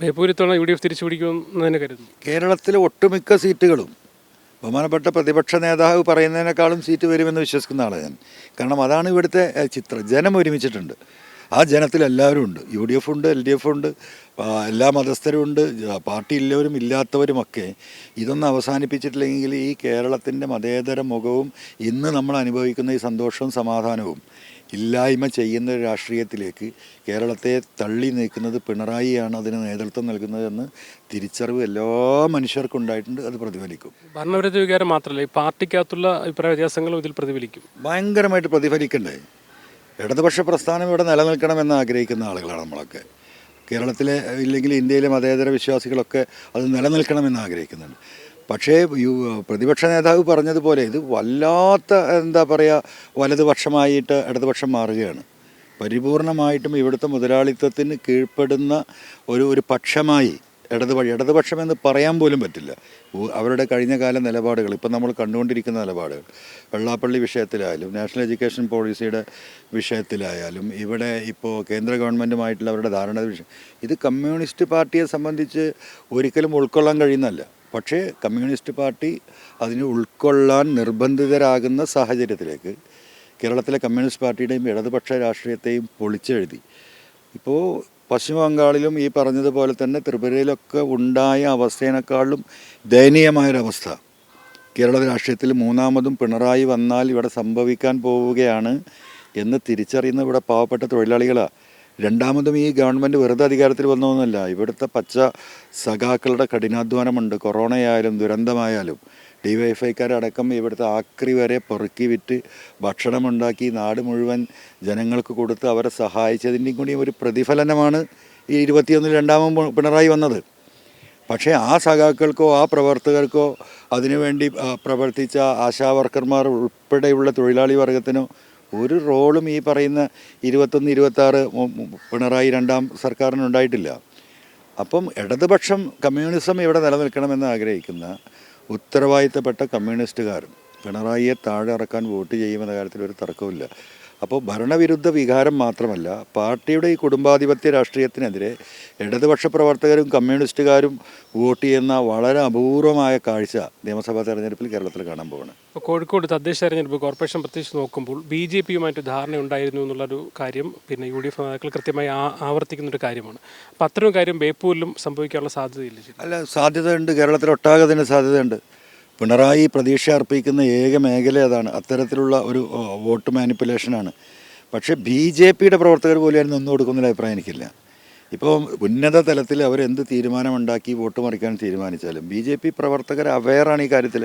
ബേപ്പൂരിത്തവണ U D F തിരിച്ചു പിടിക്കുമെന്ന് തന്നെ കരുതുന്നു. കേരളത്തിലെ ഒട്ടുമിക്ക സീറ്റുകളും ബഹുമാനപ്പെട്ട പ്രതിപക്ഷ നേതാവ് പറയുന്നതിനേക്കാളും സീറ്റ് വരുമെന്ന് വിശ്വസിക്കുന്ന ആളാണ് ഞാൻ. കാരണം അതാണ് ഇവിടുത്തെ ചിത്രം. ജനം ഒരുമിച്ചിട്ടുണ്ട്. ആ ജനത്തിൽ എല്ലാവരും ഉണ്ട്. യു ഡി എഫ് ഉണ്ട് എൽ ഡി എഫ് ഉണ്ട് എല്ലാ മതസ്ഥരും ഉണ്ട് പാർട്ടിയില്ലവരും ഇല്ലാത്തവരുമൊക്കെ ഇതൊന്നും അവസാനിപ്പിച്ചിട്ടില്ലെങ്കിൽ ഈ കേരളത്തിന്റെ മതേതര മുഖവും ഇന്ന് നമ്മൾ അനുഭവിക്കുന്ന ഈ സന്തോഷവും സമാധാനവും ഇല്ലായ്മ ചെയ്യുന്ന ഒരു രാഷ്ട്രീയത്തിലേക്ക് കേരളത്തെ തള്ളി നീക്കുന്നത് പിണറായിയാണ് അതിന് നേതൃത്വം നൽകുന്നതെന്ന് തിരിച്ചറിവ് എല്ലാ മനുഷ്യർക്കും ഉണ്ടായിട്ടുണ്ട് അത് പ്രതിഫലിക്കും. ഭരണവിരുദ്ധ വികാരം മാത്രമല്ല ഈ പാർട്ടിക്കകത്തുള്ള അഭിപ്രായ വ്യത്യാസങ്ങളും ഇതിൽ പ്രതിഫലിക്കും. ഭയങ്കരമായിട്ട് പ്രതിഫലിക്കണ്ടേ? ഇടതുപക്ഷ പ്രസ്ഥാനം ഇവിടെ നിലനിൽക്കണമെന്ന് ആഗ്രഹിക്കുന്ന ആളുകളാണ് നമ്മളൊക്കെ. കേരളത്തിലെ ഇല്ലെങ്കിൽ ഇന്ത്യയിലെ മതേതര വിശ്വാസികളൊക്കെ അത് നിലനിൽക്കണമെന്ന് ആഗ്രഹിക്കുന്നുണ്ട്. പക്ഷേ പ്രതിപക്ഷ നേതാവ് പറഞ്ഞതുപോലെ ഇത് വല്ലാത്ത എന്താ പറയുക വലതുപക്ഷമായിട്ട് ഇടതുപക്ഷം മാറുകയാണ്. പരിപൂർണമായിട്ടും ഇവിടുത്തെ മുതലാളിത്തത്തിന് കീഴ്പ്പെടുന്ന ഒരു ഒരു പക്ഷമായി ഇടതുപക്ഷം എന്ന് പറയാൻ പോലും പറ്റില്ല. അവരുടെ കഴിഞ്ഞ കാല നിലപാടുകൾ ഇപ്പം നമ്മൾ കണ്ടുകൊണ്ടിരിക്കുന്ന നിലപാടുകൾ. വെള്ളാപ്പള്ളി വിഷയത്തിലായാലും നാഷണൽ എഡ്യൂക്കേഷൻ പോളിസിയുടെ വിഷയത്തിലായാലും ഇവിടെ ഇപ്പോൾ കേന്ദ്ര ഗവൺമെന്റുമായിട്ടുള്ള അവരുടെ ധാരണ വിഷയം. ഇത് കമ്മ്യൂണിസ്റ്റ് പാർട്ടിയെ സംബന്ധിച്ച് ഒരിക്കലും ഉൾക്കൊള്ളാൻ കഴിയുന്നല്ല പക്ഷേ കമ്മ്യൂണിസ്റ്റ് പാർട്ടി അതിന് ഉൾക്കൊള്ളാൻ നിർബന്ധിതരാകുന്ന സാഹചര്യത്തിലേക്ക് കേരളത്തിലെ കമ്മ്യൂണിസ്റ്റ് പാർട്ടിയുടെയും ഇടതുപക്ഷ രാഷ്ട്രീയത്തെയും പൊളിച്ചെഴുതി. ഇപ്പോൾ പശ്ചിമ ബംഗാളിലും ഈ പറഞ്ഞതുപോലെ തന്നെ ത്രിപുരയിലൊക്കെ ഉണ്ടായ അവസ്ഥേനേക്കാളും ദയനീയമായൊരവസ്ഥ. കേരള രാഷ്ട്രീയത്തിൽ മൂന്നാമതും പിണറായി വന്നാൽ ഇവിടെ സംഭവിക്കാൻ പോവുകയാണ് എന്ന് തിരിച്ചറിയുന്ന ഇവിടെ പാവപ്പെട്ട തൊഴിലാളികളാണ് രണ്ടാമതും ഈ ഗവൺമെന്റ് വെറുതെ അധികാരത്തിൽ വന്നതൊന്നുമല്ല ഇവിടുത്തെ പച്ച സഖാക്കളുടെ കഠിനാധ്വാനമുണ്ട്. കൊറോണയായാലും ദുരന്തമായാലും. ഡി വൈഫൈക്കാരടക്കം ഇവിടുത്തെ ആക്രി വരെ പെറുക്കി വിറ്റ് ഭക്ഷണമുണ്ടാക്കി നാട് മുഴുവൻ ജനങ്ങൾക്ക് കൊടുത്ത് അവരെ സഹായിച്ചതിന്റെയും കൂടി ഒരു പ്രതിഫലനമാണ് ഈ ഇരുപത്തിയൊന്നിൽ രണ്ടാമൻ പിണറായി വന്നത്. പക്ഷേ ആ സഖാക്കൾക്കോ ആ പ്രവർത്തകർക്കോ അതിനുവേണ്ടി പ്രവർത്തിച്ച ആശാവർക്കർമാർ ഉൾപ്പെടെയുള്ള തൊഴിലാളി വർഗത്തിനോ ഒരു റോളും ഈ പറയുന്ന ഇരുപത്തൊന്ന് ഇരുപത്താറ് പിണറായി രണ്ടാം സർക്കാരിനുണ്ടായിട്ടില്ല. അപ്പം ഇടതുപക്ഷം കമ്മ്യൂണിസം ഇവിടെ നിലനിൽക്കണമെന്ന് ആഗ്രഹിക്കുന്ന ഉത്തരവാദിത്തപ്പെട്ട കമ്മ്യൂണിസ്റ്റുകാരും പിണറായിയെ താഴെ ഇറക്കാൻ വോട്ട് ചെയ്യുമെന്ന കാര്യത്തിൽ ഒരു തർക്കവുമില്ല. അപ്പോൾ ഭരണവിരുദ്ധ വികാരം മാത്രമല്ല പാർട്ടിയുടെ ഈ കുടുംബാധിപത്യ രാഷ്ട്രീയത്തിനെതിരെ ഇടതുപക്ഷ പ്രവർത്തകരും കമ്മ്യൂണിസ്റ്റുകാരും വോട്ട് ചെയ്യുന്ന വളരെ അപൂർവമായ കാഴ്ച നിയമസഭാ തെരഞ്ഞെടുപ്പിൽ കേരളത്തിൽ കാണാൻ പോവാണ്. ഇപ്പോൾ കോഴിക്കോട് തദ്ദേശ തെരഞ്ഞെടുപ്പ് കോർപ്പറേഷൻ പ്രത്യേകിച്ച് നോക്കുമ്പോൾ ബി ജെ പിയുമായിട്ട് ധാരണ ഉണ്ടായിരുന്നു എന്നുള്ളൊരു കാര്യം പിന്നെ യു ഡി എഫ് നേതാക്കൾ കൃത്യമായി ആവർത്തിക്കുന്ന ഒരു കാര്യമാണ്. അപ്പോൾ അത്തരം കാര്യം ബേപ്പൂരിലും സംഭവിക്കാനുള്ള സാധ്യതയില്ല അല്ല സാധ്യതയുണ്ട് കേരളത്തിൽ ഒട്ടാകെ തന്നെ സാധ്യതയുണ്ട്. പിണറായി പ്രതീക്ഷ അർപ്പിക്കുന്ന ഏക മേഖല അതാണ്. അത്തരത്തിലുള്ള ഒരു വോട്ട് മാനിപ്പുലേഷനാണ്. പക്ഷേ ബി ജെ പിയുടെ പ്രവർത്തകർ പോലും ഒന്നും കൊടുക്കുന്നൊരു അഭിപ്രായം എനിക്കില്ല. ഇപ്പോൾ ഉന്നത തലത്തിൽ അവരെന്ത് തീരുമാനമുണ്ടാക്കി വോട്ട് മറിക്കാൻ തീരുമാനിച്ചാലും ബി ജെ പി പ്രവർത്തകർ അവെയറാണ് ഈ കാര്യത്തിൽ.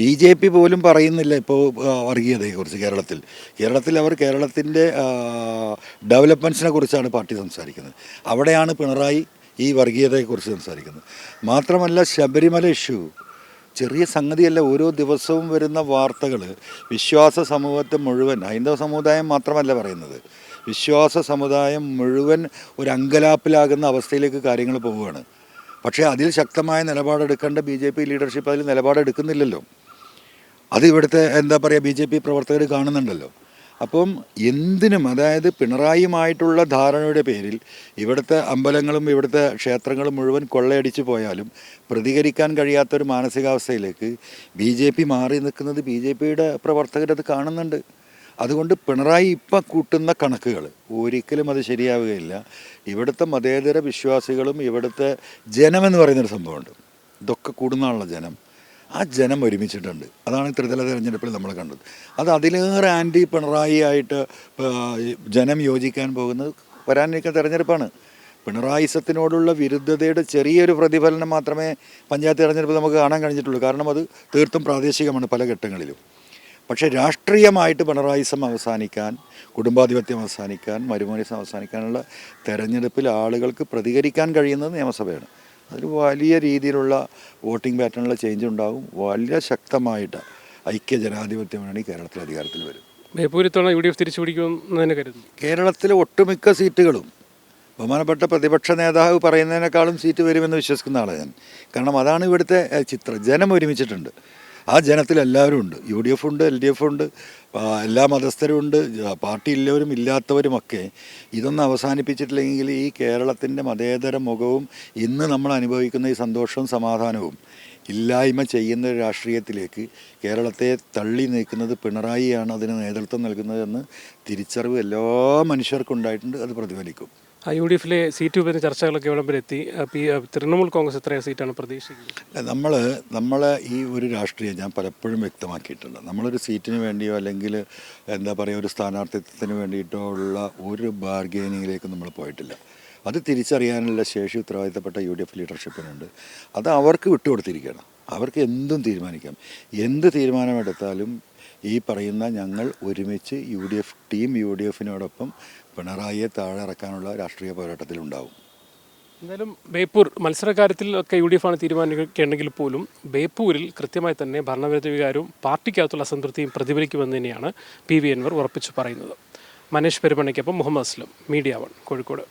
ബി ജെ പി പോലും പറയുന്നില്ല ഇപ്പോൾ വർഗീയതയെക്കുറിച്ച് കേരളത്തിൽ. കേരളത്തിൽ അവർ കേരളത്തിന്റെ ഡെവലപ്മെന്റ്സിനെ കുറിച്ചാണ് പാർട്ടി സംസാരിക്കുന്നത്. അവിടെയാണ് പിണറായി ഈ വർഗീയതയെക്കുറിച്ച് സംസാരിക്കുന്നത്. മാത്രമല്ല ശബരിമല ഇഷ്യൂ ചെറിയ സംഗതിയല്ല ഓരോ ദിവസവും വരുന്ന വാർത്തകൾ വിശ്വാസ സമൂഹത്തെ മുഴുവൻ ഹൈന്ദവ സമുദായം മാത്രമല്ല പറയുന്നത് വിശ്വാസ സമുദായം മുഴുവൻ ഒരു അങ്കലാപ്പിലാകുന്ന അവസ്ഥയിലേക്ക് കാര്യങ്ങൾ പോവുകയാണ്. പക്ഷേ അതിൽ ശക്തമായ നിലപാടെടുക്കേണ്ട ബി ജെ പി ലീഡർഷിപ്പ് അതിൽ നിലപാടെടുക്കുന്നില്ലല്ലോ. അത് ഇവിടുത്തെ എന്താ പറയുക ബി ജെ പി പ്രവർത്തകർ കാണുന്നുണ്ടല്ലോ. അപ്പം എന്തിനും അതായത് പിണറായിയുമായിട്ടുള്ള ധാരണയുടെ പേരിൽ ഇവിടുത്തെ അമ്പലങ്ങളും ഇവിടുത്തെ ക്ഷേത്രങ്ങളും മുഴുവൻ കൊള്ളയടിച്ചു പോയാലും പ്രതികരിക്കാൻ കഴിയാത്തൊരു മാനസികാവസ്ഥയിലേക്ക് ബി ജെ പി മാറി നിൽക്കുന്നത് ബി ജെ പിയുടെ പ്രവർത്തകരത് കാണുന്നുണ്ട്. അതുകൊണ്ട് പിണറായി ഇപ്പം കൂട്ടുന്ന കണക്കുകൾ ഒരിക്കലും അത് ശരിയാവുകയില്ല. ഇവിടുത്തെ മതേതര വിശ്വാസികളും ഇവിടുത്തെ ജനമെന്ന് പറയുന്നൊരു സംഭവമുണ്ട്. ഇതൊക്കെ കൂടുന്നാണല്ലോ ജനം. ആ ജനം ഒരുമിച്ചിട്ടുണ്ട്. അതാണ് ത്രിതല തെരഞ്ഞെടുപ്പിൽ നമ്മൾ കണ്ടത്. അത് അതിലേറെ ആന്റി പിണറായി ആയിട്ട് ജനം യോജിക്കാൻ പോകുന്നത് വരാനിരിക്കുന്ന തെരഞ്ഞെടുപ്പാണ്. പിണറായിസത്തിനോടുള്ള വിരുദ്ധതയുടെ ചെറിയൊരു പ്രതിഫലനം മാത്രമേ പഞ്ചായത്ത് തെരഞ്ഞെടുപ്പ് നമുക്ക് കാണാൻ കഴിഞ്ഞിട്ടുള്ളൂ. കാരണം അത് തീർത്തും പ്രാദേശികമാണ് പല ഘട്ടങ്ങളിലും. പക്ഷേ രാഷ്ട്രീയമായിട്ട് പിണറായിസം അവസാനിക്കാൻ കുടുംബാധിപത്യം അവസാനിക്കാൻ മരുമോനിസം അവസാനിക്കാനുള്ള തെരഞ്ഞെടുപ്പിൽ ആളുകൾക്ക് പ്രതികരിക്കാൻ കഴിയുന്നത് നിയമസഭയാണ്. അതിൽ വലിയ രീതിയിലുള്ള വോട്ടിംഗ് പാറ്റേണിലെ ചേഞ്ച് ഉണ്ടാകും വളരെ ശക്തമായിട്ട് ഐക്യ ജനാധിപത്യ മുന്നണി കേരളത്തിൽ അധികാരത്തിൽ വരും. ബേപ്പൂരിത്തവണ യു ഡി എഫ് തിരിച്ചു പിടിക്കുമെന്ന് കരുതുന്നു. കേരളത്തിലെ ഒട്ടുമിക്ക സീറ്റുകളും ബഹുമാനപ്പെട്ട പ്രതിപക്ഷ നേതാവ് പറയുന്നതിനേക്കാളും സീറ്റ് വരുമെന്ന് വിശ്വസിക്കുന്ന ആളാണ് ഞാൻ. കാരണം അതാണ് ഇവിടുത്തെ ചിത്രം. ജനം ഒരുമിച്ചിട്ടുണ്ട്. ആ ജനത്തിൽ എല്ലാവരും ഉണ്ട്. യു ഡി എഫ് ഉണ്ട് എൽ ഡി എഫ് ഉണ്ട് എല്ലാ മതസ്ഥരും ഉണ്ട് പാർട്ടി ഉള്ളവരും ഇല്ലാത്തവരുമൊക്കെ ഇതൊന്നും അവസാനിപ്പിച്ചിട്ടില്ലെങ്കിൽ ഈ കേരളത്തിന്റെ മതേതര മുഖവും ഇന്ന് നമ്മൾ അനുഭവിക്കുന്ന ഈ സന്തോഷവും സമാധാനവും ഇല്ലായ്മ ചെയ്യുന്ന രാഷ്ട്രീയത്തിലേക്ക് കേരളത്തെ തള്ളി നീക്കുന്നത് പിണറായിയാണ് അതിന് നേതൃത്വം നൽകുന്നതെന്ന് തിരിച്ചറിവ് എല്ലാ മനുഷ്യർക്കും ഉണ്ടായിട്ടുണ്ട് അത് പ്രതിഫലിക്കും. യു ഡി എഫിലെ സീറ്റ് വിഭജന ചർച്ചകളൊക്കെ എത്തി തൃണമൂൽ കോൺഗ്രസ് എത്ര സീറ്റാണ് പ്രതീക്ഷിക്കുന്നത്? നമ്മൾ നമ്മൾ ഈ ഒരു രാഷ്ട്രീയം ഞാൻ പലപ്പോഴും വ്യക്തമാക്കിയിട്ടുണ്ട്. നമ്മളൊരു സീറ്റിന് വേണ്ടിയോ അല്ലെങ്കിൽ എന്താ പറയുക ഒരു സ്ഥാനാർത്ഥിത്വത്തിന് വേണ്ടിയിട്ടോ ഉള്ള ഒരു ബാർഗെയിനിങ്ങിലേക്ക് നമ്മൾ പോയിട്ടില്ല. അത് തിരിച്ചറിയാനുള്ള ശേഷി ഉത്തരവാദിത്തപ്പെട്ട യു ഡി എഫ് ലീഡർഷിപ്പിനുണ്ട്. അത് അവർക്ക് വിട്ടുകൊടുത്തിരിക്കുകയാണ് അവർക്ക് എന്തും തീരുമാനിക്കാം. എന്ത് തീരുമാനമെടുത്താലും ഈ പറയുന്ന ഞങ്ങൾ ഒരുമിച്ച് U D F team U D എഫിനോടൊപ്പം പിണറായിയെ താഴെ ഇറക്കാനുള്ള രാഷ്ട്രീയ പോരാട്ടത്തിലുണ്ടാവും എന്തായാലും ബേപ്പൂർ മത്സരകാര്യത്തിൽ ഒക്കെ യു ഡി എഫ് ആണ് തീരുമാനിക്കേണ്ടെങ്കിൽ പോലും ബേപ്പൂരിൽ കൃത്യമായി തന്നെ ഭരണവിരുദ്ധ വികാരവും പാർട്ടിക്കകത്തുള്ള അസംതൃപ്തിയും പ്രതിഫലിക്കുമെന്ന് തന്നെയാണ് പി വി അൻവർ ഉറപ്പിച്ചു പറയുന്നത്. മനേഷ് പെരുമണിക്കൊപ്പം മുഹമ്മദ് അസ്ലം മീഡിയ വൺ കോഴിക്കോട്.